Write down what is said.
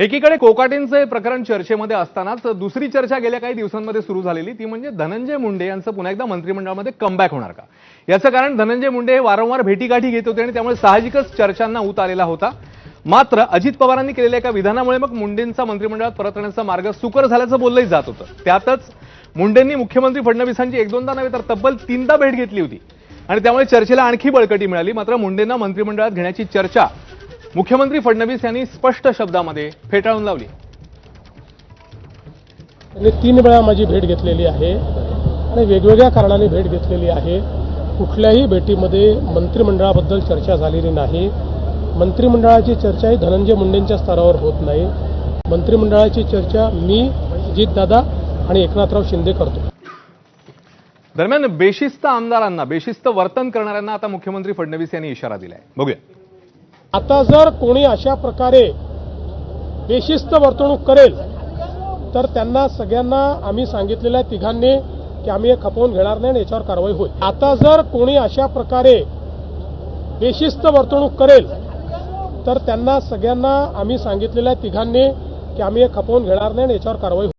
एकीकडे कोकाटेंचे प्रकरण चर्चेमध्ये असतानाच दुसरी चर्चा गेल्या काही दिवसांमध्ये सुरू झालेली ती म्हणजे धनंजय मुंडे यांचं पुन्हा एकदा मंत्रिमंडळामध्ये कमबॅक होणार का? याचं कारण धनंजय मुंडे हे वारंवार भेटीगाठी घेत होते आणि त्यामुळे साहजिकच चर्चांना ऊत आलेला होता. मात्र अजित पवारांनी केलेल्या एका विधानामुळे मग मुंडेंचा मंत्रिमंडळात परत येण्याचा मार्ग सुकर झाल्याचं बोललंही जात होतं. त्यातच मुंडेंनी मुख्यमंत्री फडणवीसांची एक दोनदा नव्हे तर तब्बल तीनदा भेट घेतली होती. आणि त्यामुळे चर्चेला आणखी बळकटी मिळाली. मात्र मुंडेंना मंत्रिमंडळात घेण्याची चर्चा मुख्यमंत्री फडणवीस यांनी स्पष्ट शब्दामध्ये फेटाळून लावली. त्यांनी तीन वेळा माझी भेट घेतलेली आहे. आणि वेगवेगळ्या कारणाने भेट घेतलेली आहे. कुठल्याही भेटीमध्ये मंत्रिमंडळाबद्दल चर्चा झालेली नाही. मंत्रिमंडळाची चर्चा ही धनंजय मुंडेंच्या स्तरावर होत नाही. मंत्रिमंडळाची चर्चा मी अजितदादा आणि एकनाथराव शिंदे करतो. दरम्यान बेशिस्त आमदारांना बेशिस्त वर्तन करणाऱ्यांना आता मुख्यमंत्री फडणवीस यांनी इशारा दिलाय. बघूया. आता जर कोणी अशा प्रकारे बेशिस्त वर्तणूक करेल तर त्यांना सगळ्यांना आम्ही सांगितलेल्या तिघांनी की आम्ही हे खपवून घेणार नाही आणि याच्यावर कारवाई होईल. आता जर कोणी अशा प्रकारे बेशिस्त वर्तणूक करेल तर त्यांना सगळ्यांना आम्ही सांगितलेल्या तिघांनी की आम्ही हे खपवून घेणार नाही आणि याच्यावर कारवाई